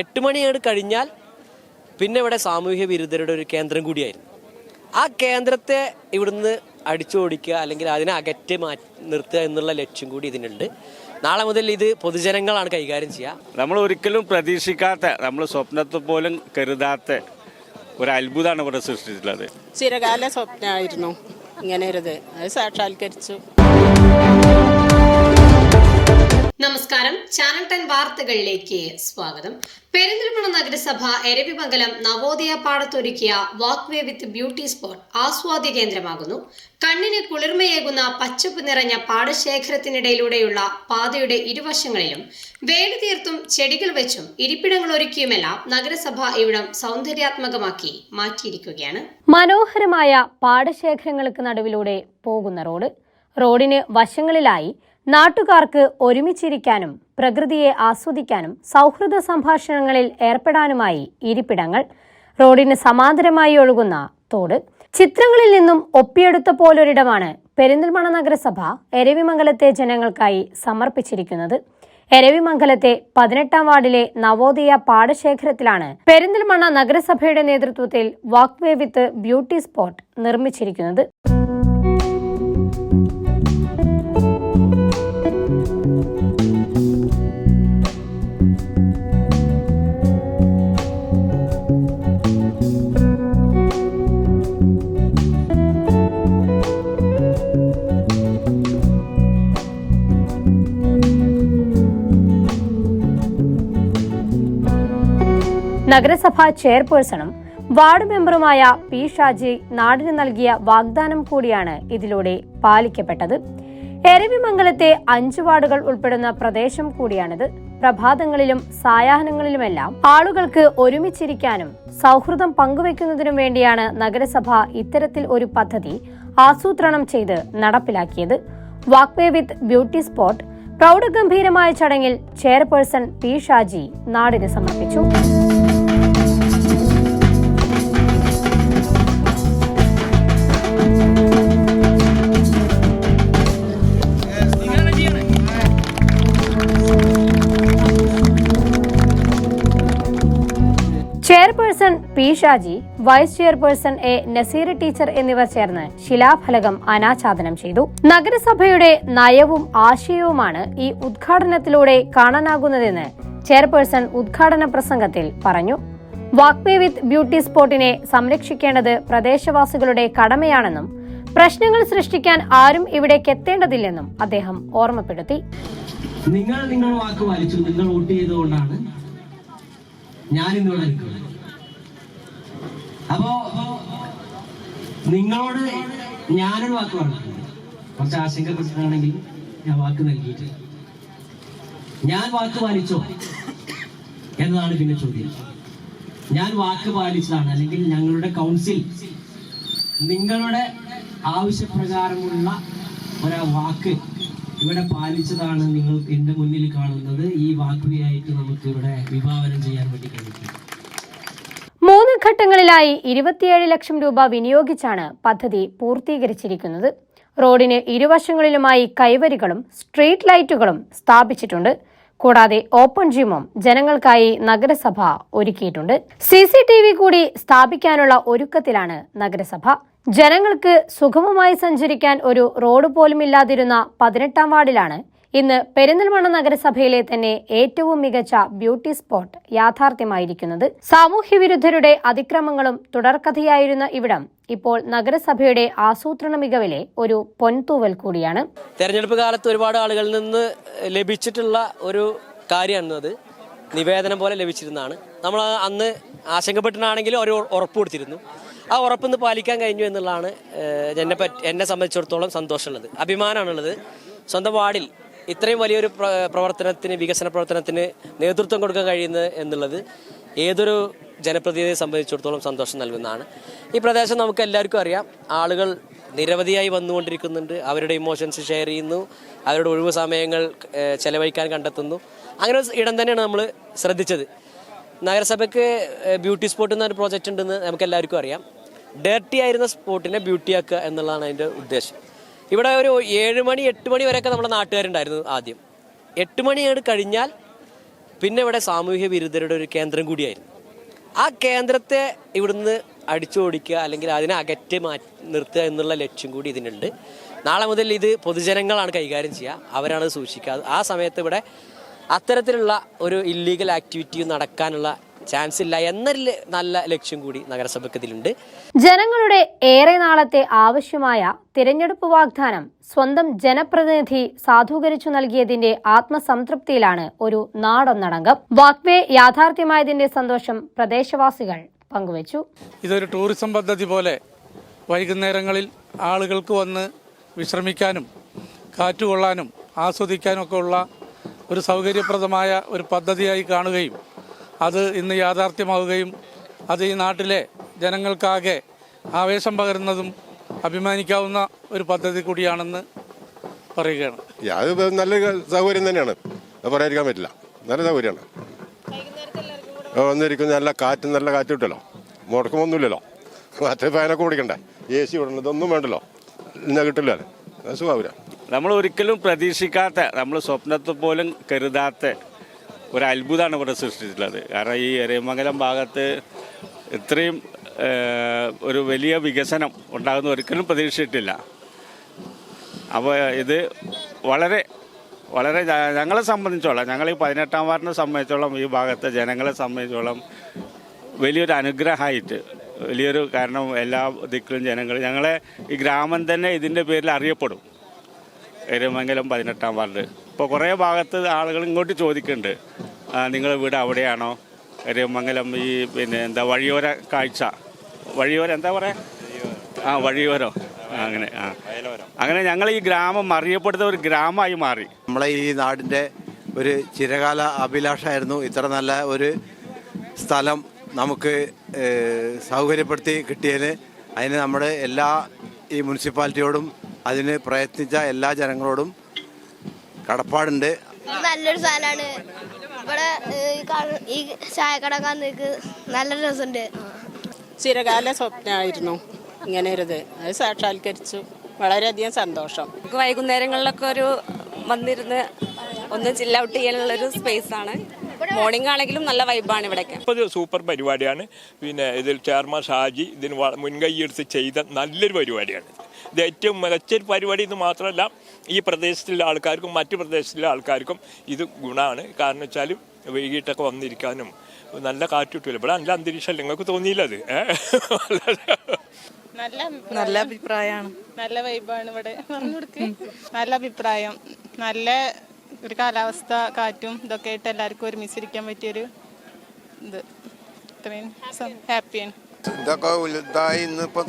എട്ട് മണിയാണ് കഴിഞ്ഞാൽ പിന്നെ ഇവിടെ സാമൂഹ്യ വിരുദ്ധരുടെ ഒരു കേന്ദ്രം കൂടിയായിരുന്നു. ആ കേന്ദ്രത്തെ ഇവിടുന്ന് അടിച്ചോടിക്കുക അല്ലെങ്കിൽ അതിനെ അകറ്റി മാറ്റി നിർത്തുക എന്നുള്ള ലക്ഷ്യം കൂടി ഇതിനുണ്ട്. നാളെ മുതൽ ഇത് പൊതുജനങ്ങളാണ് കൈകാര്യം ചെയ്യുക. നമ്മൾ ഒരിക്കലും പ്രതീക്ഷിക്കാത്ത നമ്മൾ സ്വപ്നത്തെ പോലും കരുതാത്ത ഒരു അത്ഭുതമാണ് ഇവിടെ സൃഷ്ടിച്ചിട്ടുള്ളത്. ചിരകാല സ്വപ്നമായിരുന്നു ഇങ്ങനെ ഒരു അത് സാക്ഷാത്കരിച്ചു. നമസ്കാരം. ചാനൽ ടെൻ വാർത്തകളിലേക്ക് സ്വാഗതം. പെരിന്തൽമണ്ണ നഗരസഭ എരവിമംഗലം നവോദയ പാടത്തൊരുക്കിയ വാക്വേ വിത്ത് ബ്യൂട്ടി സ്പോട്ട് ആസ്വാദ്യ കേന്ദ്രമാകുന്നു. കണ്ണിന് കുളിർമയേകുന്ന പച്ചപ്പ് നിറഞ്ഞ പാടശേഖരത്തിനിടയിലൂടെയുള്ള പാതയുടെ ഇരുവശങ്ങളിലും വേലി തീർത്തും ചെടികൾ വെച്ചും ഇരിപ്പിടങ്ങൾ ഒരുക്കിയുമെല്ലാം നഗരസഭ ഇവിടം സൗന്ദര്യാത്മകമാക്കി മാറ്റിയിരിക്കുകയാണ്. മനോഹരമായ പാടശേഖരങ്ങൾക്ക് നടുവിലൂടെ പോകുന്ന റോഡ്. റോഡിന് വശങ്ങളിലായി നാട്ടുകാർക്ക് ഒരുമിച്ചിരിക്കാനും പ്രകൃതിയെ ആസ്വദിക്കാനും സൗഹൃദ സംഭാഷണങ്ങളിൽ ഏർപ്പെടാനുമായി ഇരിപ്പിടങ്ങൾ റോഡിന് സമാന്തരമായി ഒഴുകുന്ന തോട്. ചിത്രങ്ങളിൽ നിന്നും ഒപ്പിയെടുത്ത പോലൊരിടമാണ് പെരിന്തൽമണ്ണ നഗരസഭ എരവിമംഗലത്തെ ജനങ്ങൾക്കായി സമർപ്പിച്ചിരിക്കുന്നത്. എരവിമംഗലത്തെ പതിനെട്ടാം വാർഡിലെ നവോദയ പാടശേഖരത്തിലാണ് പെരിന്തൽമണ്ണ നഗരസഭയുടെ നേതൃത്വത്തിൽ വാക്വേ വിത്ത് ബ്യൂട്ടി സ്പോട്ട് നിർമ്മിച്ചിരിക്കുന്നത്. നഗരസഭാ ചെയർപേഴ്സണും വാർഡ് മെമ്പറുമായ പി ഷാജി നാടിന് നൽകിയ വാഗ്ദാനം കൂടിയാണ് ഇതിലൂടെ പാലിക്കപ്പെട്ടത്. എരവിമംഗലത്തെ അഞ്ച് വാർഡുകൾ ഉൾപ്പെടുന്ന പ്രദേശം കൂടിയാണിത്. പ്രഭാതങ്ങളിലും സായാഹ്നങ്ങളിലുമെല്ലാം ആളുകൾക്ക് ഒരുമിച്ചിരിക്കാനും സൗഹൃദം പങ്കുവെക്കുന്നതിനും വേണ്ടിയാണ് നഗരസഭ ഇത്തരത്തിൽ ഒരു പദ്ധതി ആസൂത്രണം ചെയ്ത് നടപ്പിലാക്കിയത്. വാക്വേ വിത്ത് ബ്യൂട്ടി സ്പോട്ട് പ്രൗഢഗംഭീരമായ ചടങ്ങിൽ ചെയർപേഴ്സൺ പി ഷാജി നാടിന് സമർപ്പിച്ചു. Chairperson P Shaji vice chairperson A Naseer teacher എന്നിവർ ചേർന്ന് ശിലാഫലകം അനാച്ഛാദനം ചെയ്തു. നഗരസഭയുടെ നയവും ആശയവുമാണ് ഈ ഉദ്ഘാടനത്തിലൂടെ കാണാനാകുന്നതെന്ന് ചെയർപേഴ്സൺ ഉദ്ഘാടന പ്രസംഗത്തിൽ പറഞ്ഞു. വാക്വേ വിത്ത് ബ്യൂട്ടി സ്പോട്ടിനെ സംരക്ഷിക്കേണ്ടത് പ്രദേശവാസികളുടെ കടമയാണെന്നും പ്രശ്നങ്ങൾ സൃഷ്ടിക്കാൻ ആരും ഇവിടേക്ക് എത്തേണ്ടതില്ലെന്നും അദ്ദേഹം ഓർമ്മപ്പെടുത്തി. നിങ്ങൾ നിങ്ങൾ വാക്ക് വലിച്ചു നിങ്ങൾ വോട്ട് ചെയ്തുകൊണ്ടാണ് ഞാൻ ഇന്നിവിടെ നിൽക്കുന്നത്. അപ്പോ നിങ്ങളോട് ഞാനൊരു വാക്ക് പറഞ്ഞിട്ടുണ്ട്. കുറച്ച് ആശങ്കപ്പെട്ടിട്ടാണെങ്കിൽ ഞാൻ വാക്ക് നൽകിയിട്ട്. ഞാൻ വാക്ക് പാലിച്ചോ? എന്നതാണ് പിന്നെ ചോദ്യം. ഞാൻ വാക്ക് പാലിച്ചതാണ്. അല്ലെങ്കിൽ ഞങ്ങളുടെ കൗൺസിൽ നിങ്ങളുടെ ആവശ്യപ്രകാരമുള്ള ഒരു വാക്ക് ഇവിടെ പാലിച്ചതാണ് നിങ്ങൾ എന്റെ മുന്നിൽ കാണുന്നത്. ഈ വാക്കുവിയായിട്ട് നമുക്ക് ഇവിടെ വിഭാവനം ചെയ്യാൻ വേണ്ടി കഴിയും ഘട്ടങ്ങളിലായി ഇരുപത്തിയേഴ് ലക്ഷം രൂപ വിനിയോഗിച്ചാണ് പദ്ധതി പൂർത്തീകരിച്ചിരിക്കുന്നത്. റോഡിന് ഇരുവശങ്ങളിലുമായി കൈവരികളും സ്ട്രീറ്റ് ലൈറ്റുകളും സ്ഥാപിച്ചിട്ടുണ്ട്. കൂടാതെ ഓപ്പൺ ജിമ്മും ജനങ്ങൾക്കായി നഗരസഭ ഒരുക്കിയിട്ടുണ്ട്. സി സി ടി വി കൂടി സ്ഥാപിക്കാനുള്ള ഒരുക്കത്തിലാണ് നഗരസഭ. ജനങ്ങൾക്ക് സുഗമമായി സഞ്ചരിക്കാൻ ഒരു റോഡ് പോലും ഇല്ലാതിരുന്ന പതിനെട്ടാം വാർഡിലാണ് ഇന്ന് പെരിന്തൽമണ്ണ നഗരസഭയിലെ തന്നെ ഏറ്റവും മികച്ച ബ്യൂട്ടി സ്പോട്ട് യാഥാർത്ഥ്യമായിരിക്കുന്നത്. സാമൂഹ്യവിരുദ്ധരുടെ അതിക്രമങ്ങളും തുടർക്കഥയായിരുന്ന ഇവിടം ഇപ്പോൾ നഗരസഭയുടെ ആസൂത്രണ മികവിലെ ഒരു പൊൻതൂവൽ കൂടിയാണ്. തെരഞ്ഞെടുപ്പ് കാലത്ത് ഒരുപാട് ആളുകളിൽ നിന്ന് ലഭിച്ചിട്ടുള്ള ഒരു കാര്യമാണ് അത്. നിവേദനം പോലെ ലഭിച്ചിരുന്നതാണ്. നമ്മൾ അന്ന് ആശങ്കപ്പെട്ടിട്ടാണെങ്കിലും ഒരു ഉറപ്പ് കൊടുത്തിരുന്നു. ആ ഉറപ്പൊന്ന് പാലിക്കാൻ കഴിഞ്ഞു എന്നുള്ളതാണ് എന്നെ പറ്റി എന്നെ സംബന്ധിച്ചിടത്തോളം സന്തോഷമുള്ളത്. അഭിമാനമാണുള്ളത്. സ്വന്തം വാർഡിൽ ഇത്രയും വലിയൊരു പ്ര- പ്രവർത്തനത്തിന് വികസന പ്രവർത്തനത്തിന് നേതൃത്വം കൊടുക്കാൻ കഴിയുന്നത് എന്നുള്ളത് ഏതൊരു ജനപ്രതിനിധിയെ സംബന്ധിച്ചിടത്തോളം സന്തോഷം നൽകുന്നതാണ്. ഈ പ്രദേശം നമുക്ക് എല്ലാവർക്കും അറിയാം. ആളുകൾ നിരവധിയായി വന്നുകൊണ്ടിരിക്കുന്നുണ്ട്. അവരുടെ ഇമോഷൻസ് ഷെയർ ചെയ്യുന്നു. അവരുടെ ഒഴിവ് സമയങ്ങൾ ചെലവഴിക്കാൻ കണ്ടെത്തുന്നു. അങ്ങനെ ഇടം തന്നെയാണ് നമ്മൾ ശ്രദ്ധിച്ചത്. നഗരസഭയ്ക്ക് ബ്യൂട്ടി സ്പോട്ട് എന്നൊരു പ്രോജക്റ്റ് ഉണ്ടെന്ന് നമുക്ക് എല്ലാവർക്കും അറിയാം. ഡേർട്ടി ആയിരുന്ന സ്പോട്ടിനെ ബ്യൂട്ടിയാക്കുക എന്നുള്ളതാണ് അതിന്റെ ഉദ്ദേശം. ഇവിടെ ഒരു ഏഴ് മണി എട്ട് മണി വരെയൊക്കെ നമ്മുടെ നാട്ടുകാരുണ്ടായിരുന്നു ആദ്യം. എട്ട് മണിയാണ് കഴിഞ്ഞാൽ പിന്നെ ഇവിടെ സാമൂഹ്യ വിരുദ്ധരുടെ ഒരു കേന്ദ്രം കൂടിയായിരുന്നു. ആ കേന്ദ്രത്തെ ഇവിടുന്ന് അടിച്ചോടിക്കുക അല്ലെങ്കിൽ അതിനെ അകറ്റി മാറ്റി നിർത്തുക എന്നുള്ള ലക്ഷ്യം കൂടി ഇതിനുണ്ട്. നാളെ മുതൽ ഇത് പൊതുജനങ്ങളാണ് കൈകാര്യം ചെയ്യുക. അവരാണ് സൂക്ഷിക്കുക. ആ സമയത്ത് ഇവിടെ അത്തരത്തിലുള്ള ഒരു ഇല്ലീഗൽ ആക്ടിവിറ്റി നടക്കാനുള്ള ചാൻസ് ഇല്ല എന്നൊരു നല്ല ലക്ഷ്യം കൂടി നഗരസഭയ്ക്ക് ഇതിലുണ്ട് ജനങ്ങളുടെ ഏറെ നാളത്തെ ആവശ്യമായ തിരഞ്ഞെടുപ്പ് വാഗ്ദാനം സ്വന്തം ജനപ്രതിനിധി സാധൂകരിച്ചു നൽകിയതിന്റെ ആത്മസംതൃപ്തിയിലാണ് ഒരു നാടൊന്നടങ്കം. വാക്വേ യാഥാർത്ഥ്യമായതിന്റെ സന്തോഷം പ്രദേശവാസികൾ പങ്കുവച്ചു. ഇതൊരു ടൂറിസം പദ്ധതി പോലെ വൈകുന്നേരങ്ങളിൽ ആളുകൾക്ക് വന്ന് വിശ്രമിക്കാനും കാറ്റുകൊള്ളാനും ആസ്വദിക്കാനും ഒക്കെ ഉള്ള ഒരു സൗകര്യപ്രദമായ ഒരു പദ്ധതിയായി കാണുകയും അത് ഇന്ന് യാഥാർത്ഥ്യമാവുകയും അത് ഈ നാട്ടിലെ ജനങ്ങൾക്കാകെ ആവേശം പകരുന്നതും അഭിമാനിക്കാവുന്ന ഒരു പദ്ധതി കൂടിയാണെന്ന് പറയുകയാണ്. അത് നല്ല സൗകര്യം തന്നെയാണ്. അത് പറയാതിരിക്കാൻ പറ്റില്ല. നല്ല സൗകര്യമാണ്. വന്നിരിക്കുന്ന വന്നിരിക്കും നല്ല കാറ്റ് നല്ല കാറ്റ് കിട്ടല്ലോ മുടക്കമൊന്നുമില്ലല്ലോ മറ്റേ ഫാനൊക്കെ ഓടിക്കണ്ടേ? എ സി വിടണം ഇതൊന്നും വേണ്ടല്ലോ. ഇന്ന കിട്ടില്ല അത്. നമ്മൾ ഒരിക്കലും പ്രതീക്ഷിക്കാത്ത നമ്മൾ സ്വപ്നത്തെ പോലും കരുതാത്ത ഒരു അത്ഭുതമാണ് ഇവിടെ സൃഷ്ടിച്ചിട്ടുള്ളത്. കാരണം ഈ എരമംഗലം ഭാഗത്ത് ഇത്രയും ഒരു വലിയ വികസനം ഉണ്ടാകുന്ന ഒരിക്കലും പ്രതീക്ഷിച്ചിട്ടില്ല. അപ്പോൾ ഇത് വളരെ വളരെ ഞങ്ങളെ സംബന്ധിച്ചോളം ഞങ്ങൾ ഈ പതിനെട്ടാം വാർഡിനെ സംബന്ധിച്ചോളം ഈ ഭാഗത്തെ ജനങ്ങളെ സംബന്ധിച്ചോളം വലിയൊരു അനുഗ്രഹമായിട്ട് വലിയൊരു കാരണം എല്ലാ ദിക്കിലും ജനങ്ങൾ ഞങ്ങളെ ഈ ഗ്രാമം തന്നെ ഇതിന്റെ പേരിൽ അറിയപ്പെടും. എരുമംഗലം പതിനെട്ടാം വാർഡ്. ഇപ്പോൾ കുറേ ഭാഗത്ത് ആളുകൾ ഇങ്ങോട്ട് ചോദിക്കുന്നുണ്ട്. നിങ്ങൾ വീട് അവിടെയാണോ? എരുമംഗലം ഈ പിന്നെ എന്താ വഴിയോര കാഴ്ച. വഴിയോര എന്താ പറയുക ആ വഴിയോരോ. അങ്ങനെ ആ. അങ്ങനെ ഞങ്ങൾ ഈ ഗ്രാമം അറിയപ്പെടുന്ന ഒരു ഗ്രാമമായി മാറി. നമ്മളെ ഈ നാടിന്റെ ഒരു ചിരകാല അഭിലാഷമായിരുന്നു ഇത്ര നല്ല ഒരു സ്ഥലം നമുക്ക് സൗകര്യപ്പെടുത്തി കിട്ടിയതിന്. അതിന് നമ്മുടെ എല്ലാ ഈ മുനിസിപ്പാലിറ്റിയോടും അതിന് പ്രയത്നിച്ച എല്ലാ ജനങ്ങളോടും കടപ്പാടുണ്ട്. നല്ലൊരു സ്ഥലമാണ് ഇവിടെ ഈ ചായക്കട കാണുന്നേക്ക് നല്ല രസമുണ്ട്. ചിരകാല സ്വപ്നമായിരുന്നു. ഇങ്ങനെ ഒരു അത് സാക്ഷാത്കരിച്ചു. വളരെയധികം സന്തോഷം. വൈകുന്നേരങ്ങളിലൊക്കെ ഒരു വന്നിരുന്ന് ഒന്ന് ചില്ല ഔട്ട് സ്പേസാണ് ഒരു സ്പേസ് ആണ്. മോർണിംഗ് ആണെങ്കിലും നല്ല വൈബാണ് ഇവിടെയൊക്കെ. ഇപ്പോൾ സൂപ്പർ പരിപാടിയാണ്. പിന്നെ ഇതിൽ ചെയർമാൻ ഷാജി ഇതിന് മുൻകൈ എടുത്ത് ചെയ്ത നല്ലൊരു പരിപാടിയാണ്. ഇത് ഏറ്റവും മികച്ചൊരു പരിപാടി എന്ന് മാത്രമല്ല ഈ പ്രദേശത്തിലെ ആൾക്കാർക്കും മറ്റു പ്രദേശത്തിലെ ആൾക്കാർക്കും ഇത് ഗുണമാണ്. കാരണം വെച്ചാൽ വൈകിട്ടൊക്കെ വന്നിരിക്കാനും നല്ല കാറ്റ് കിട്ടില്ല ഇവിടെ നല്ല അന്തരീക്ഷമല്ല നിങ്ങൾക്ക് തോന്നിയില്ല അത്? നല്ല നല്ല അഭിപ്രായമാണ്. നല്ല വൈബാണ് ഇവിടെ. നല്ല അഭിപ്രായം. നല്ല ഒരു കാലാവസ്ഥ കാറ്റും ഇതൊക്കെ ആയിട്ട് എല്ലാവർക്കും ഒരുമിച്ചിരിക്കാൻ പറ്റിയൊരു ഇത്. ഇത്രയും ഹാപ്പിയാണ് ഇതൊക്കെ വലുതായി ഇന്നിപ്പോൾ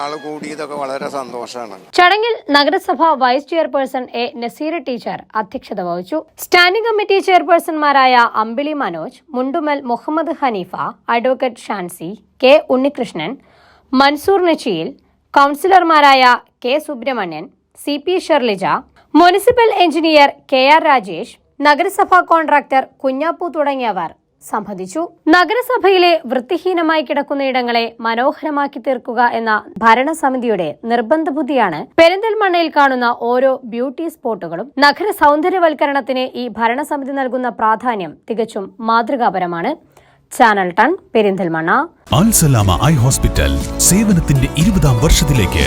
ആൾ കൂടിയതൊക്കെ വളരെ സന്തോഷമാണ് ചടങ്ങിൽ നഗരസഭ vice chairperson A Naseer teacher അധ്യക്ഷത വഹിച്ചു. സ്റ്റാൻഡിംഗ് കമ്മിറ്റി ചെയർപേഴ്സൺമാരായ അമ്പിളി മനോജ് മുണ്ടുമൽ മുഹമ്മദ് ഹനീഫ അഡ്വക്കേറ്റ് ഷാൻസി കെ ഉണ്ണികൃഷ്ണൻ മൻസൂർ നച്ചിയിൽ കൗൺസിലർമാരായ K Subrahmanyan C P Sherlija municipal engineer K R Rajesh നഗരസഭാ കോൺട്രാക്ടർ കുഞ്ഞാപ്പു തുടങ്ങിയവർ സംബന്ധിച്ചു. നഗരസഭയിലെ വൃത്തിഹീനമായി കിടക്കുന്ന ഇടങ്ങളെ മനോഹരമാക്കി തീർക്കുക എന്ന ഭരണസമിതിയുടെ നിർബന്ധ ബുദ്ധിയാണ് പെരിന്തൽമണ്ണയിൽ കാണുന്ന ഓരോ ബ്യൂട്ടി സ്പോട്ടുകളും. നഗര സൗന്ദര്യവൽക്കരണത്തിന് ഈ ഭരണസമിതി നൽകുന്ന പ്രാധാന്യം തികച്ചും മാതൃകാപരമാണ്. Channel ten Perinthalmanna. Alsalama eye hospital സേവനത്തിന്റെ ഇരുപതാം വർഷത്തിലേക്ക്.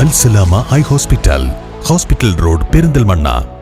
Alsalama eye hospital hospital road Perinthalmanna